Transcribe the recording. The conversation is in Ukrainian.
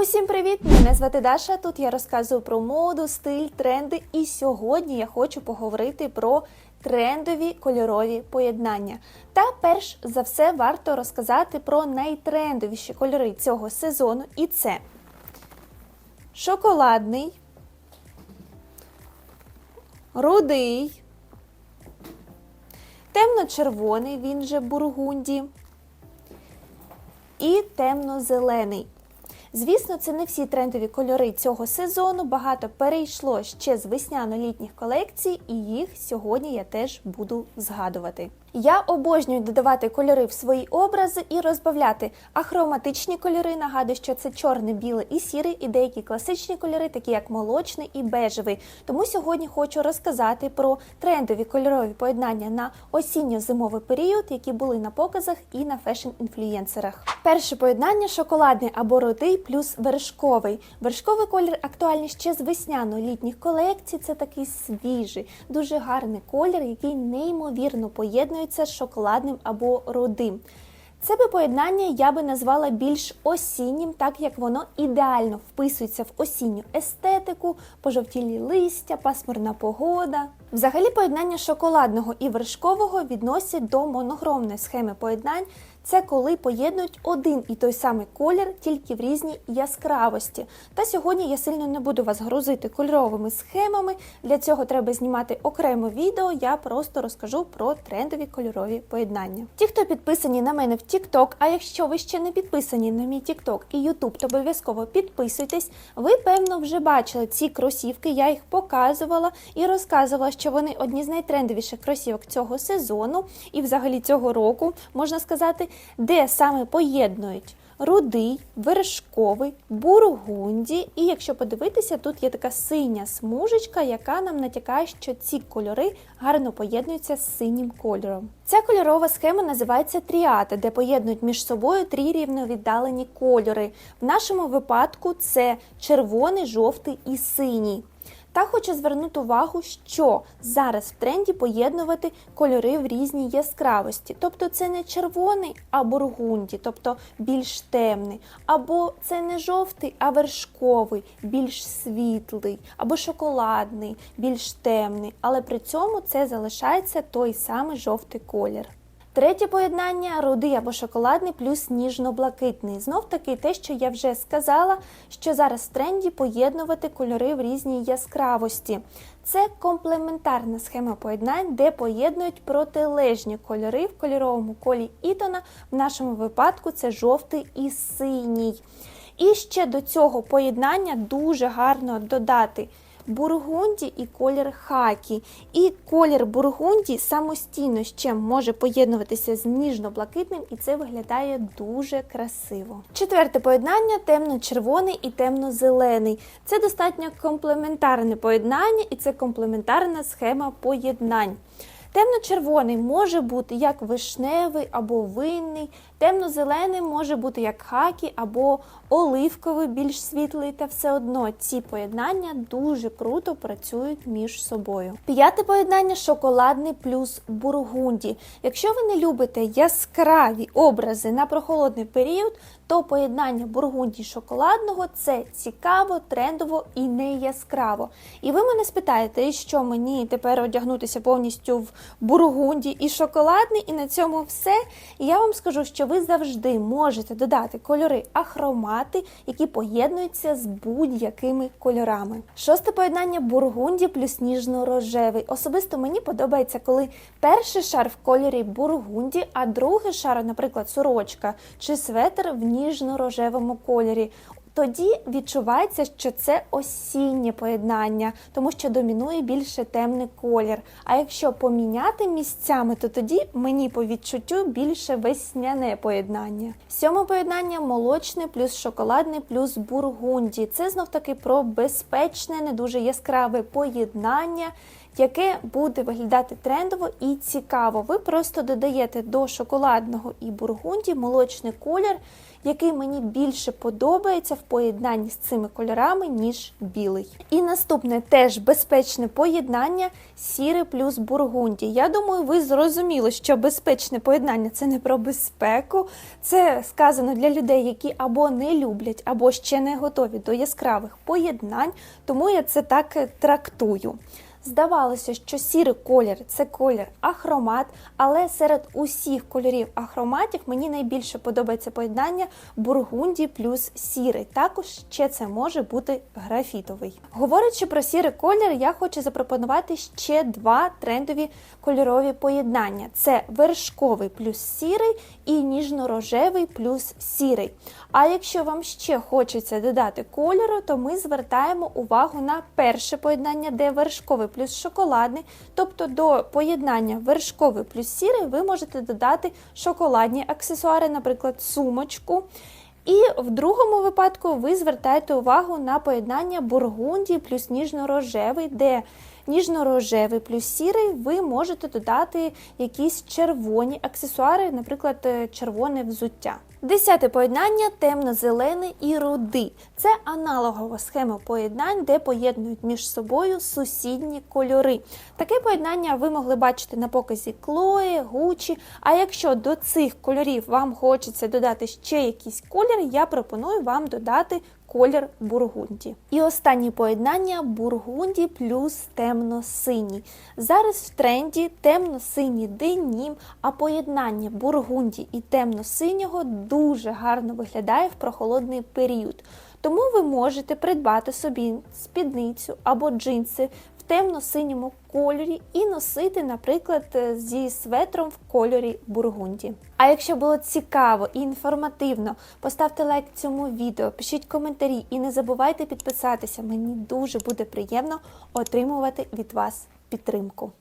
Усім привіт! Мене звати Даша. Тут я розказую про моду, стиль, тренди. І сьогодні я хочу поговорити про трендові кольорові поєднання. Та перш за все варто розказати про найтрендовіші кольори цього сезону. І це шоколадний, рудий, темно-червоний, він же бургунді, і темно-зелений. Звісно, це не всі трендові кольори цього сезону. Багато перейшло ще з весняно-літніх колекцій, і їх сьогодні я теж буду згадувати. Я обожнюю додавати кольори в свої образи і розбавляти ахроматичні кольори. Нагадую, що це чорний, білий і сірий, і деякі класичні кольори, такі як молочний і бежевий. Тому сьогодні хочу розказати про трендові кольорові поєднання на осінньо-зимовий період, які були на показах і на фешн-інфлюєнсерах. Перше поєднання шоколадний або рудий плюс вершковий. Вершковий колір актуальний ще з весняно-літніх колекцій. Це такий свіжий, дуже гарний колір, який неймовірно поєднується з шоколадним або рудим. Це би поєднання я би назвала більш осіннім, так як воно ідеально вписується в осінню естетику, пожовтілі листя, пасмурна погода. Взагалі, поєднання шоколадного і вершкового відносять до монохромної схеми поєднань. Це коли поєднують один і той самий колір, тільки в різній яскравості. Та сьогодні я сильно не буду вас грузити кольоровими схемами. Для цього треба знімати окремо відео. Я просто розкажу про трендові кольорові поєднання. Ті, хто підписані на мене в TikTok, а якщо ви ще не підписані на мій TikTok і YouTube, то обов'язково підписуйтесь. Ви, певно, вже бачили ці кросівки, я їх показувала і розказувала, що вони одні з найтрендовіших кросівок цього сезону і взагалі цього року, можна сказати, де саме поєднують. Рудий, вершковий, бургунді, і якщо подивитися, тут є така синя смужечка, яка нам натякає, що ці кольори гарно поєднуються з синім кольором. Ця кольорова схема називається тріада, де поєднують між собою три рівновіддалені кольори. В нашому випадку це червоний, жовтий і синій. Та хочу звернути увагу, що зараз в тренді поєднувати кольори в різній яскравості. Тобто це не червоний, а бургунді, тобто більш темний, або це не жовтий, а вершковий, більш світлий, або шоколадний, більш темний. Але при цьому це залишається той самий жовтий колір. Третє поєднання рудий або шоколадний плюс ніжно-блакитний. Знов таки те, що я вже сказала, що зараз в тренді поєднувати кольори в різній яскравості. Це комплементарна схема поєднань, де поєднують протилежні кольори в кольоровому колі Ітона. В нашому випадку це жовтий і синій. І ще до цього поєднання дуже гарно додати бургунді і колір хакі. І колір бургунді самостійно ще може поєднуватися з ніжно-блакитним, і це виглядає дуже красиво. Четверте поєднання темно-червоний і темно-зелений. Це достатньо комплементарне поєднання, і це комплементарна схема поєднань. Темно-червоний може бути як вишневий або винний, темно-зелений може бути як хакі або оливковий, більш світлий, та все одно ці поєднання дуже круто працюють між собою. П'яте поєднання шоколадний плюс бургунді. Якщо ви не любите яскраві образи на прохолодний період, то поєднання бургунді шоколадного це цікаво, трендово і не яскраво. І ви мене спитаєте, що мені тепер одягнутися повністю в бургунді і шоколадний, і на цьому все. І я вам скажу, що ви завжди можете додати кольори ахромати, які поєднуються з будь-якими кольорами. Шосте поєднання бургунді плюс ніжно-рожевий. Особисто мені подобається, коли перший шар в кольорі бургунді, а другий шар, наприклад, сорочка чи светр в ніжно-рожевому кольорі. Тоді відчувається, що це осіннє поєднання, тому що домінує більше темний колір. А якщо поміняти місцями, то тоді мені по відчуттю більше весняне поєднання. Сьоме поєднання молочне плюс шоколадний плюс бургунді. Це знов таки про безпечне, не дуже яскраве поєднання. Яке буде виглядати трендово і цікаво. Ви просто додаєте до шоколадного і бургунді молочний колір, який мені більше подобається в поєднанні з цими кольорами, ніж білий. І наступне теж безпечне поєднання сіри плюс бургунді. Я думаю, ви зрозуміли, що безпечне поєднання це не про безпеку, це сказано для людей, які або не люблять, або ще не готові до яскравих поєднань, тому я це так е, трактую. Здавалося, що сірий колір це колір ахромат, але серед усіх кольорів ахроматів мені найбільше подобається поєднання бургунді плюс сірий. Також ще це може бути графітовий. Говорячи про сірий колір, я хочу запропонувати ще два трендові кольорові поєднання: це вершковий плюс сірий і ніжно-рожевий плюс сірий. А якщо вам ще хочеться додати кольору, то ми звертаємо увагу на перше поєднання, де вершковий плюс шоколадний. Тобто до поєднання вершковий плюс сірий ви можете додати шоколадні аксесуари, наприклад, сумочку. І в другому випадку ви звертаєте увагу на поєднання бургунді плюс ніжно-рожевий, де ніжно-рожевий плюс сірий ви можете додати якісь червоні аксесуари, наприклад, е, червоне взуття. Десяте поєднання темно-зелений і рудий. Це аналогова схема поєднань, де поєднують між собою сусідні кольори. Таке поєднання ви могли бачити на показі Клої, Гучі. А якщо до цих кольорів вам хочеться додати ще якийсь колір, я пропоную вам додати колір бургунді. І останнє поєднання бургунді плюс темно-синій. Зараз в тренді темно-синій денім, а поєднання бургунді і темно-синього дуже гарно виглядає в прохолодний період. Тому ви можете придбати собі спідницю або джинси темно-синьому кольорі і носити, наприклад, зі светром в кольорі бургунді. А якщо було цікаво і інформативно, поставте лайк цьому відео, пишіть коментарі і не забувайте підписатися. Мені дуже буде приємно отримувати від вас підтримку.